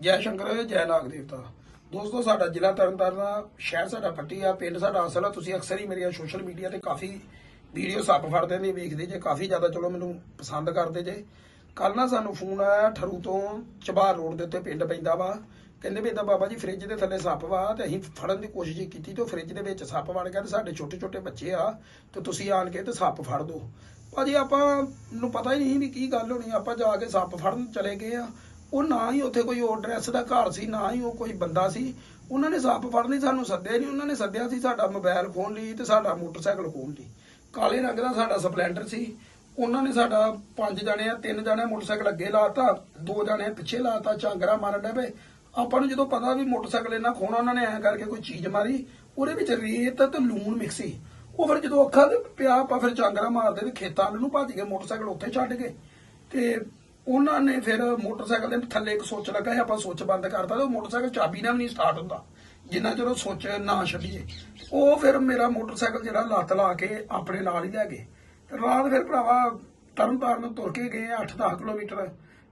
ਜੈ ਸ਼ੰਕਰ, ਜੈ ਨਾਗ ਦੇਵਤਾ। ਦੋਸਤੋ, ਸਾਡਾ ਜ਼ਿਲ੍ਹਾ ਤਰਨਤਾਰਨ ਆ ਸ਼ਹਿਰ, ਸਾਡਾ ਪੱਟੀ ਆ, ਪਿੰਡ, ਸਾਡਾ ਅਸਲ ਆ। ਤੁਸੀਂ ਅਕਸਰ ਹੀ ਮੇਰੀਆਂ ਸੋਸ਼ਲ ਮੀਡੀਆ ਤੇ ਕਾਫੀ ਵੀਡੀਓ ਸੱਪ ਫੜਦੇ ਨੇ, ਵੇਖਦੇ ਜੇ। ਕਾਫੀ ਜ਼ਿਆਦਾ ਚਲੋ ਮੈਨੂੰ ਪਸੰਦ ਕਰਦੇ ਜੇ। ਕੱਲ ਨਾ ਸਾਨੂੰ ਫੋਨ ਆਇਆ ਠਰੂ ਤੋਂ ਚਬਾਰ ਰੋਡ ਦੇ ਉੱਤੇ ਪਿੰਡ ਪੈਂਦਾ ਵਾ। ਕਹਿੰਦੇ ਵੀ ਏਦਾਂ ਬਾਬਾ ਜੀ, ਫ੍ਰਿਜ ਦੇ ਥੱਲੇ ਸੱਪ ਵਾ ਤੇ ਅਸੀਂ ਫੜਨ ਦੀ ਕੋਸ਼ਿਸ਼ ਕੀਤੀ ਤੇ ਉਹ ਫ੍ਰਿਜ ਦੇ ਵਿੱਚ ਸੱਪ ਵੜ ਗਿਆ ਤੇ ਸਾਡੇ ਛੋਟੇ ਛੋਟੇ ਬੱਚੇ ਆ ਤੇ ਤੁਸੀਂ ਆਣ ਕੇ ਤੇ ਸੱਪ ਫੜ ਦਿਓ ਭਾਜੀ, ਆਪਾਂ ਨੂੰ ਪਤਾ ਹੀ ਨਹੀਂ ਵੀ ਕੀ ਗੱਲ ਹੋਣੀ। ਆਪਾਂ ਜਾ ਕੇ ਸੱਪ ਫੜਨ ਚਲੇ ਗਏ ਆ। ਉਹ ਨਾ ਹੀ ਉੱਥੇ ਕੋਈ ਐਡਰੈਸ ਦਾ ਘਰ ਸੀ, ਨਾ ਹੀ ਉਹ ਕੋਈ ਬੰਦਾ ਸੀ। ਉਹਨਾਂ ਨੇ ਸੱਪ ਫੜਨ ਲਈ ਸਾਨੂੰ ਸੱਦਿਆ ਨਹੀਂ ਉਹਨਾਂ ਨੇ ਸੱਦਿਆ ਸੀ ਸਾਡਾ ਮੋਬਾਈਲ ਖੋਣ ਲਈ ਤੇ ਸਾਡਾ ਮੋਟਰਸਾਈਕਲ ਖੋਣ ਲਈ। ਕਾਲੇ ਰੰਗ ਦਾ ਸਾਡਾ ਸਪਲੈਂਡਰ ਸੀ। ਉਹਨਾਂ ਨੇ ਸਾਡਾ ਪੰਜ ਜਣੇ ਆ, ਤਿੰਨ ਜਣੇ ਮੋਟਰਸਾਈਕਲ ਅੱਗੇ ਲਾਤਾ, ਦੋ ਜਣੇ ਪਿੱਛੇ ਲਾਤਾ ਚਾਂਗਰਾ ਮਾਰਨ ਡੇ ਪਏ। ਆਪਾਂ ਨੂੰ ਜਦੋਂ ਪਤਾ ਵੀ ਮੋਟਰਸਾਈਕਲ ਇਹਨਾਂ ਖੋਣਾ ਉਹਨਾਂ ਨੇ ਐਂ ਕਰਕੇ ਕੋਈ ਚੀਜ਼ ਮਾਰੀ। ਉਹਦੇ ਵਿੱਚ ਰੇਤ ਤੇ ਲੂਣ ਮਿਕਸ ਸੀ। ਉਹ ਫਿਰ ਜਦੋਂ ਅੱਖਾਂ ਦੇ ਪਿਆ, ਆਪਾਂ ਫਿਰ ਚਾਂਗਰਾ ਮਾਰਦੇ ਤੇ ਖੇਤਾਂ ਨੂੰ ਭੱਜ ਗਏ, ਮੋਟਰਸਾਈਕਲ ਉੱਥੇ ਛੱਡ ਗਏ। ਤੇ ਉਹਨਾਂ ਨੇ ਫਿਰ ਮੋਟਰਸਾਈਕਲ ਦੇ ਥੱਲੇ ਇੱਕ ਸੁੱਚ ਲੱਗਾ ਸੀ, ਆਪਾਂ ਸੁੱਚ ਬੰਦ ਕਰਤਾ ਤੇ ਮੋਟਰਸਾਈਕਲ ਚਾਬੀ ਨਾਲ ਵੀ ਨਹੀਂ ਸਟਾਰਟ ਹੁੰਦਾ। ਜਿੰਨਾ ਚਿਰ ਉਹ ਸੁੱਚ ਨਾ ਛੱਡੀਏ। ਉਹ ਫਿਰ ਮੇਰਾ ਮੋਟਰਸਾਈਕਲ ਜਿਹੜਾ ਲੱਤ ਲਾ ਕੇ ਆਪਣੇ ਨਾਲ ਹੀ ਲੈ ਗਏ। ਤੇ ਰਾਤ ਫਿਰ ਭਰਾਵਾ ਤਰਨਤਾਰਨ ਤੁਰ ਕੇ ਗਏ 8-10 ਕਿਲੋਮੀਟਰ।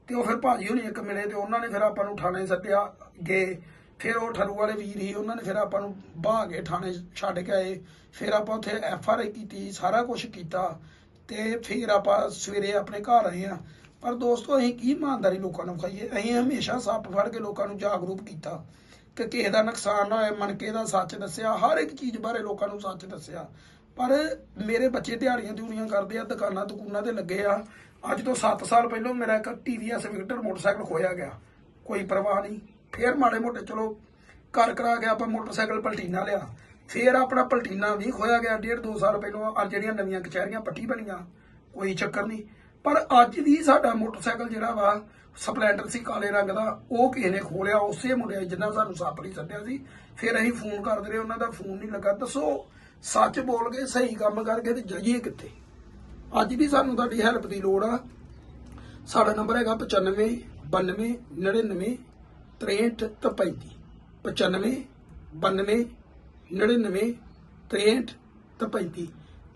ਤੇ ਉਹ ਫਿਰ ਭਾਜੀ ਹੋਣੀ ਇੱਕ ਮਿਲੇ ਤੇ ਉਹਨਾਂ ਨੇ ਫਿਰ ਆਪਾਂ ਨੂੰ ਥਾਣੇ ਸੱਦਿਆ, ਗਏ। ਫਿਰ ਉਹ ਠਰੂ ਵਾਲੇ ਵੀਰ ਹੀ ਉਹਨਾਂ ਨੇ ਫਿਰ ਆਪਾਂ ਨੂੰ ਬਾਹ ਕੇ ਥਾਣੇ ਛੱਡ ਕੇ ਆਏ। ਫਿਰ ਆਪਾਂ ਉੱਥੇ ਐਫ ਆਰ ਆਈ ਕੀਤੀ, ਸਾਰਾ ਕੁਝ ਕੀਤਾ। ਤੇ ਫਿਰ ਆਪਾਂ ਸਵੇਰੇ ਆਪਣੇ ਘਰ ਆਏ ਆ। ਪਰ ਦੋਸਤੋ, ਅਸੀਂ ਕੀ ਇਮਾਨਦਾਰੀ ਲੋਕਾਂ ਨੂੰ ਖਾਈਏ? ਅਸੀਂ ਹਮੇਸ਼ਾ ਸੱਪ ਫੜ ਕੇ ਲੋਕਾਂ ਨੂੰ ਜਾਗਰੂਕ ਕੀਤਾ ਕਿ ਕਿਸੇ ਦਾ ਨੁਕਸਾਨ ਨਾ ਹੋਏ ਮਨਕੇ ਦਾ ਸੱਚ ਦੱਸਿਆ, ਹਰ ਇੱਕ ਚੀਜ਼ ਬਾਰੇ ਲੋਕਾਂ ਨੂੰ ਸੱਚ ਦੱਸਿਆ। ਪਰ ਮੇਰੇ ਬੱਚੇ ਦਿਹਾੜੀਆਂ ਦਿਹੜੀਆਂ ਕਰਦੇ ਆ, ਦੁਕਾਨਾਂ ਦੁਕਾਨਾਂ ਤੇ ਲੱਗੇ ਆ। ਅੱਜ ਤੋਂ 7 ਸਾਲ ਪਹਿਲਾਂ ਮੇਰਾ ਇੱਕ ਟੀਵੀਐਸ ਵਿਕਟਰ ਮੋਟਰਸਾਈਕਲ ਖੋਇਆ ਗਿਆ। ਕੋਈ ਪਰਵਾਹ ਨਹੀਂ। ਫੇਰ ਮਾੜੇ ਮੋਟੇ, ਚਲੋ ਕਰ ਕਰਾ ਕੇ ਆਪਾਂ ਮੋਟਰਸਾਈਕਲ ਪਲਟੀਨਾ ਲਿਆ। ਫੇਰ ਆਪਣਾ ਪਲਟੀਨਾ ਵੀ ਖੋਇਆ ਗਿਆ। ਡੇਢ ਦੋ ਸਾਲ ਪਹਿਲਾਂ ਆ ਜਿਹੜੀਆਂ ਨਵੀਆਂ ਕਚਹਿਰੀਆਂ ਪੱਟੀ ਬਣੀਆਂ, ਕੋਈ ਚੱਕਰ ਨਹੀਂ। ਪਰ ਅੱਜ ਵੀ ਸਾਡਾ ਮੋਟਰਸਾਈਕਲ ਜਿਹੜਾ ਵਾ, ਸਪਲੈਂਡਰ ਸੀ ਕਾਲੇ ਰੰਗ ਦਾ, ਉਹ ਕਿਸੇ ਨੇ ਖੋਲਿਆ, ਉਸੇ ਮੁੰਡੇ ਜਿੰਨਾ ਸਾਨੂੰ ਸੱਪ ਨਹੀਂ ਸੱਦਿਆ ਸੀ, ਫਿਰ ਅਸੀਂ ਫੋਨ ਕਰਦੇ ਰਹੇ, ਉਹਨਾਂ ਦਾ ਫੋਨ ਨਹੀਂ ਲੱਗਾ। ਦੱਸੋ, ਸੱਚ ਬੋਲ ਕੇ ਸਹੀ ਕੰਮ ਕਰਕੇ ਤੇ ਜਾਈਏ ਕਿੱਥੇ? ਅੱਜ ਵੀ ਸਾਨੂੰ ਤੁਹਾਡੀ ਹੈਲਪ ਦੀ ਲੋੜ ਆ। ਸਾਡਾ ਨੰਬਰ ਹੈਗਾ 95 92 99 63 ਤੇ 35 95 92 99 63 ਤੇ 35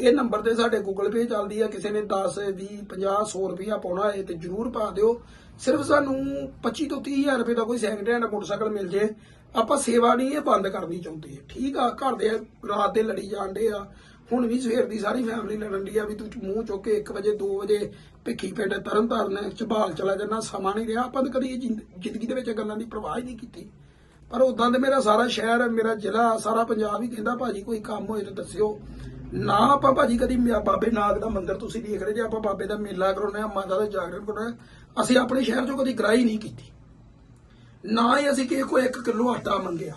ਇਹ ਨੰਬਰ ਤੇ ਸਾਡੇ ਗੂਗਲ ਪੇ ਚੱਲਦੀ ਆ। ਕਿਸੇ ਨੇ 10 20 50 100 ਰੁਪਇਆ ਪਾਉਣਾ ਹੈ ਤੇ ਜਰੂਰ ਪਾ ਦਿਓ। ਸਿਰਫ ਸਾਨੂੰ 25 ਤੋਂ 30000 ਰੁਪਏ ਦਾ ਕੋਈ ਸੈਕਿੰਡ ਹੈਂਡ ਮੋਟਰਸਾਈਕਲ ਮਿਲ ਜੇ। ਆਪਾਂ ਸੇਵਾ ਨਹੀਂ ਇਹ ਬੰਦ ਕਰਨੀ ਚਾਹੁੰਦੇ। ਠੀਕ ਆ, ਘਰ ਦੇ ਰਾਤ ਦੇ ਲੜੀ ਜਾਂਦੇ ਆ। ਹੁਣ ਵੀ ਸਵੇਰ ਦੀ ਸਾਰੀ ਫੈਮਿਲੀ ਲੜਨ ਦੀ ਆ ਵੀ ਤੂੰ ਮੂੰਹ ਚੁੱਕ ਕੇ 1 ਵਜੇ 2 ਵਜੇ ਭਿੱਖੀ ਪਿੰਡ ਤਰਨ ਤਾਰਨ ਚਬਾਲ ਚਲਾ ਜਾਂਦਾ ਸਮਾਂ ਨਹੀਂ ਰਿਹਾ। ਆਪਾਂ ਤਾਂ ਕਦੀ ਇਹ ਜ਼ਿੰਦਗੀ ਦੇ ਵਿੱਚ ਗੱਲਾਂ ਦੀ ਪਰਵਾਹ ਹੀ ਨਹੀਂ ਕੀਤੀ। ਪਰ ਉਦਾਂ ਤੇ ਮੇਰਾ ਸਾਰਾ ਸ਼ਹਿਰ, ਮੇਰਾ ਜ਼ਿਲ੍ਹਾ, ਸਾਰਾ ਪੰਜਾਬ ਹੀ ਕਹਿੰਦਾ ਭਾਜੀ ਕੋਈ ਕੰਮ ਹੋਏ ਤਾਂ ਦੱਸਿਓ। ਨਾ ਆਪਾਂ ਭਾਜੀ ਕਦੀ ਮਿਆ- ਬਾਬੇ ਨਾਗ ਦਾ ਮੰਦਿਰ ਤੁਸੀਂ ਦੇਖ ਰਹੇ ਜੇ, ਆਪਾਂ ਬਾਬੇ ਦਾ ਮੇਲਾ ਕਰਾਉਂਦੇ ਆ ਮਾਤਾ ਦਾ ਜਾਗਰਣ ਕਰਾਉਂਦੇ ਆ ਅਸੀਂ ਆਪਣੇ ਸ਼ਹਿਰ ਚੋਂ ਕਦੀ ਗ੍ਰਾਈ ਨਹੀਂ ਕੀਤੀ। ਨਾ ਹੀ ਅਸੀਂ ਕਿਸੇ ਕੋਲ 1 ਕਿਲੋ ਆਟਾ ਮੰਗਿਆ।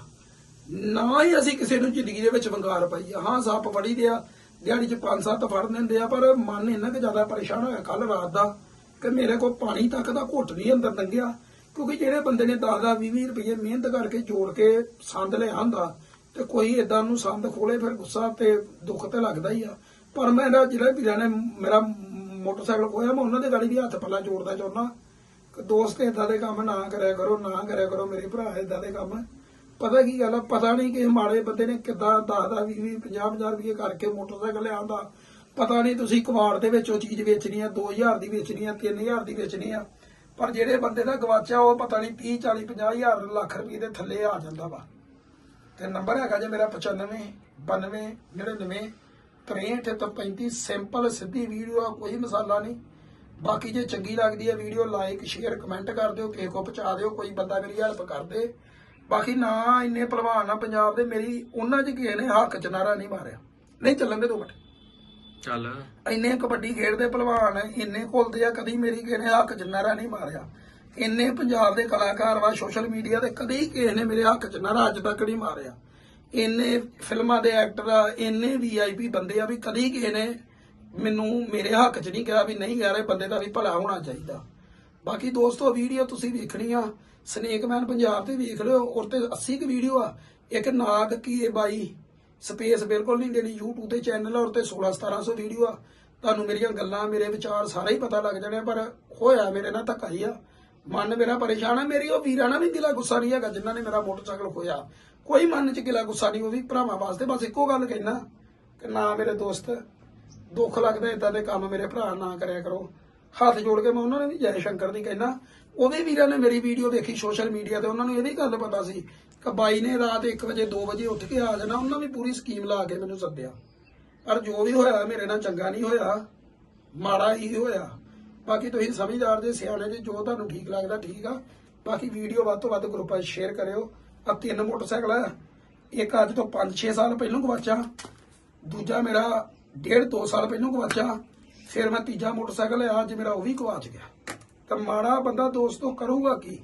ਨਾ ਹੀ ਅਸੀਂ ਕਿਸੇ ਨੂੰ ਜ਼ਿੰਦਗੀ ਦੇ ਵਿੱਚ ਵੰਗਾਰ ਪਾਈ ਆ। ਹਾਂ, ਸੱਪ ਫੜੀ ਦੇ ਆ, ਦਿਹਾੜੀ ਚ 5-7 ਫੜ ਦਿੰਦੇ ਆ, ਪਰ ਮਨ ਇੰਨਾ ਕਿ ਜ਼ਿਆਦਾ ਪਰੇਸ਼ਾਨ ਹੋਇਆ ਕੱਲ ਰਾਤ ਦਾ ਕਿ ਮੇਰੇ ਕੋਲ ਪਾਣੀ ਤੱਕ ਦਾ ਘੁੱਟ ਨਹੀਂ ਅੰਦਰ ਲੰਘਿਆ। ਕਿਉਂਕਿ ਜਿਹੜੇ ਬੰਦੇ ਨੇ 10-10 20 ਰੁਪਏ ਮਿਹਨਤ ਕਰਕੇ ਜੋੜ ਕੇ ਸੰਦ ਲਿਆ ਹੁੰਦਾ ਤੇ ਕੋਈ ਇਦਾਂ ਨੂੰ ਸੰਦ ਖੋਲੇ, ਫਿਰ ਗੁੱਸਾ ਤੇ ਦੁੱਖ ਤੇ ਲੱਗਦਾ ਹੀ ਆ। ਪਰ ਮੈਂ ਨਾ ਜਿਹੜਾ ਵੀਰਾਂ ਨੇ ਮੇਰਾ ਮੋਟਰਸਾਈਕਲ ਖੋਇਆ, ਮੈਂ ਉਹਨਾਂ ਦੇ ਗਾੜੀ ਵੀ ਹੱਥ ਪੱਲਾ ਜੋੜਦਾ ਚਾਹੁੰਦਾ। ਕਿ ਦੋਸਤ ਇਦਾਂ ਦੇ ਕੰਮ ਨਾ ਕਰਿਆ ਕਰੋ, ਨਾ ਕਰਿਆ ਕਰੋ, ਮੇਰੇ ਭਰਾ ਇਦਾਂ ਦੇ ਕੰਮ। ਪਤਾ ਕੀ ਗੱਲ ਆ, ਪਤਾ ਨਹੀਂ ਕਿ ਮਾੜੇ ਬੰਦੇ ਨੇ ਕਿੱਦਾਂ 10 10 20 20 50 50 ਰੁਪਏ ਕਰਕੇ ਮੋਟਰਸਾਈਕਲ ਲਿਆਂਦਾ ਪਤਾ ਨਹੀਂ ਤੁਸੀਂ ਕਵਾੜ ਦੇ ਵਿੱਚ ਉਹ ਚੀਜ਼ ਵੇਚਣੀ ਆ 2000 ਦੀ ਵੇਚਣੀ ਆ 3000 ਦੀ ਵੇਚਣੀ ਆ। ਪਰ ਜਿਹੜੇ ਬੰਦੇ ਦਾ ਗਵਾਚਿਆ, ਉਹ ਪਤਾ ਨਹੀਂ 30 40 50 ਹਜ਼ਾਰ ਲੱਖ ਰੁਪਏ ਦੇ ਥੱਲੇ ਆ ਜਾਂਦਾ ਵਾ। ਤੇ ਨੰਬਰ ਹੈਗਾ ਜੇ ਮੇਰਾ 95 92 99 63 ਤੇ 35 ਸਿੰਪਲ ਸਿੱਧੀ ਵੀਡੀਓ ਆ ਕੋਈ ਮਸਾਲਾ ਨਹੀਂ। ਬਾਕੀ ਜੇ ਚੰਗੀ ਲੱਗਦੀ ਹੈ ਵੀਡੀਓ ਲਾਈਕ ਸ਼ੇਅਰ ਕਮੈਂਟ ਕਰ ਦਿਓ ਕਿਸੇ ਕੋ ਪਹੁੰਚਾ ਦਿਓ ਕੋਈ ਬੰਦਾ ਮੇਰੀ ਹੈਲਪ ਕਰ ਦੇ। ਬਾਕੀ ਨਾ ਇੰਨੇ ਪਹਿਲਵਾਨ ਆ ਪੰਜਾਬ ਦੇ ਮੇਰੀ ਉਹਨਾਂ 'ਚ ਕਿਸੇ ਨੇ ਹੱਕ ਚ ਨਾਰਾ ਨਹੀਂ ਮਾਰਿਆ। ਨਹੀਂ ਚੱਲਣ ਦੇ ਦੋ ਮਿੰਟ। ਚੱਲ। ਇੰਨੇ ਕਬੱਡੀ ਖੇਡਦੇ ਪਹਿਲਵਾਨ ਇੰਨੇ ਘੁਲਦੇ ਆ ਕਦੀ ਮੇਰੀ ਕਿਸੇ ਨੇ ਹੱਕ ਚ ਨਾਰਾ ਨਹੀਂ ਮਾਰਿਆ। ਇੰਨੇ ਪੰਜਾਬ ਦੇ ਕਲਾਕਾਰ ਵਾ ਸੋਸ਼ਲ ਮੀਡੀਆ ਤੇ ਕਦੀ ਕਿਸੇ ਨੇ ਮੇਰੇ ਹੱਕ ਚ ਨਾਰਾ ਅੱਜ ਤੱਕ ਨਹੀਂ ਮਾਰਿਆ। ਇੰਨੇ ਫਿਲਮਾਂ ਦੇ ਐਕਟਰ ਆ, ਇੰਨੇ ਵੀਆਈਪੀ ਬੰਦੇ ਆ ਵੀ ਕਦੀ ਕਿਸੇ ਨੇ ਮੈਨੂੰ ਮੇਰੇ ਹੱਕ ਚ ਨਹੀਂ ਕਿਹਾ ਵੀ ਨਹੀਂ ਯਾਰ, ਇਹ ਬੰਦੇ ਦਾ ਵੀ ਭਲਾ ਹੋਣਾ ਚਾਹੀਦਾ। ਬਾਕੀ ਦੋਸਤੋ ਵੀਡੀਓ ਤੁਸੀਂ ਵੇਖਣੀ ਆ ਸਨੇਕਮੈਨ ਪੰਜਾਬ ਤੇ ਵੇਖ ਲਿਓ, ਔਰ ਤੇ 80 ਕੁ ਵੀਡੀਓ ਆ, ਇੱਕ ਨਾਗ ਕੀ ਇਹ ਬਾਈ ਸਪੇਸ ਬਿਲਕੁਲ ਨਹੀਂ ਦੇਣੀ, YouTube ਤੇ ਚੈਨਲ ਔਰ ਤੇ 16 1700 ਵੀਡੀਓ ਆ। ਤੁਹਾਨੂੰ ਮੇਰੀਆਂ ਗੱਲਾਂ, ਮੇਰੇ ਵਿਚਾਰ ਸਾਰੇ ਹੀ ਪਤਾ ਲੱਗ ਜਾਣੇ ਪਰ ਹੋਇਆ ਮੇਰੇ ਨਾਲ ਧੱਕਾ ਹੀ ਆ। ਮਨ ਮੇਰਾ ਪਰੇਸ਼ਾਨ ਆ, ਮੇਰੀ ਉਹ ਵੀਰਾਂ ਨਾਲ ਵੀ ਗਿਲਾ ਗੁੱਸਾ ਨਹੀਂ ਹੈਗਾ, ਜਿਨ੍ਹਾਂ ਨੇ ਮੇਰਾ ਮੋਟਰਸਾਈਕਲ ਖੋਇਆ। ਕੋਈ ਮਨ ਚ ਗਿਲਾ ਗੁੱਸਾ ਨਹੀਂ, ਉਹ ਵੀ ਭਰਾਵਾਂ ਵਾਸਤੇ ਬਸ ਇੱਕੋ ਗੱਲ ਕਹਿਣਾ ਕਿ ਨਾ ਮੇਰੇ ਦੋਸਤ, ਦੁੱਖ ਲੱਗਦਾ ਇਦਾਂ ਦੇ ਕੰਮ ਮੇਰੇ ਭਰਾ ਨਾ ਕਰਿਆ ਕਰੋ। ਹੱਥ ਜੋੜ ਕੇ ਮੈਂ ਉਹਨਾਂ ਨੇ ਵੀ ਜੈ ਸ਼ੰਕਰ ਦੀ ਕਹਿਣਾ ਉਹਦੇ ਵੀਰਾਂ ਨੇ ਮੇਰੀ ਵੀਡੀਓ ਵੇਖੀ ਸੋਸ਼ਲ ਮੀਡੀਆ ਤੇ, ਉਹਨਾਂ ਨੂੰ ਇਹ ਵੀ ਗੱਲ ਪਤਾ ਸੀ ਕਿ ਬਾਈ ਨੇ ਰਾਤ 1 ਵਜੇ 2 ਵਜੇ ਉੱਠ ਕੇ ਆ ਜਾਣਾ, ਉਹਨਾਂ ਵੀ ਪੂਰੀ ਸਕੀਮ ਲਾ ਕੇ ਮੈਨੂੰ ਸੱਦਿਆ। ਪਰ ਜੋ ਵੀ ਹੋਇਆ, ਮੇਰੇ ਨਾਲ ਚੰਗਾ ਨਹੀਂ ਹੋਇਆ, ਮਾੜਾ ਹੀ ਹੋਇਆ। ਬਾਕੀ ਤੁਸੀਂ ਸਮਝਦਾਰ ਜੇ, ਸਿਆਣੇ ਜੇ, ਜੋ ਤੁਹਾਨੂੰ ਠੀਕ ਲੱਗਦਾ ਠੀਕ ਆ। ਬਾਕੀ ਵੀਡੀਓ ਵੱਧ ਤੋਂ ਵੱਧ ਗਰੁੱਪਾਂ 'ਚ ਸ਼ੇਅਰ ਕਰਿਓ। ਆ ਤਿੰਨ ਮੋਟਰਸਾਈਕਲ ਆ। ਇੱਕ ਅੱਜ ਤੋਂ 5-6 ਸਾਲ ਪਹਿਲਾਂ ਗਵਾਚਾ। ਦੂਜਾ ਮੇਰਾ ਡੇਢ 2 ਸਾਲ ਪਹਿਲਾਂ ਗਵਾਚਾ। ਫਿਰ ਮੈਂ ਤੀਜਾ ਮੋਟਰਸਾਈਕਲ ਆ ਅੱਜ ਮੇਰਾ ਉਹ ਵੀ ਗਵਾਚ ਗਿਆ। ਤਾਂ ਮਾੜਾ ਬੰਦਾ ਦੋਸਤੋ ਕਰੂਗਾ ਕੀ?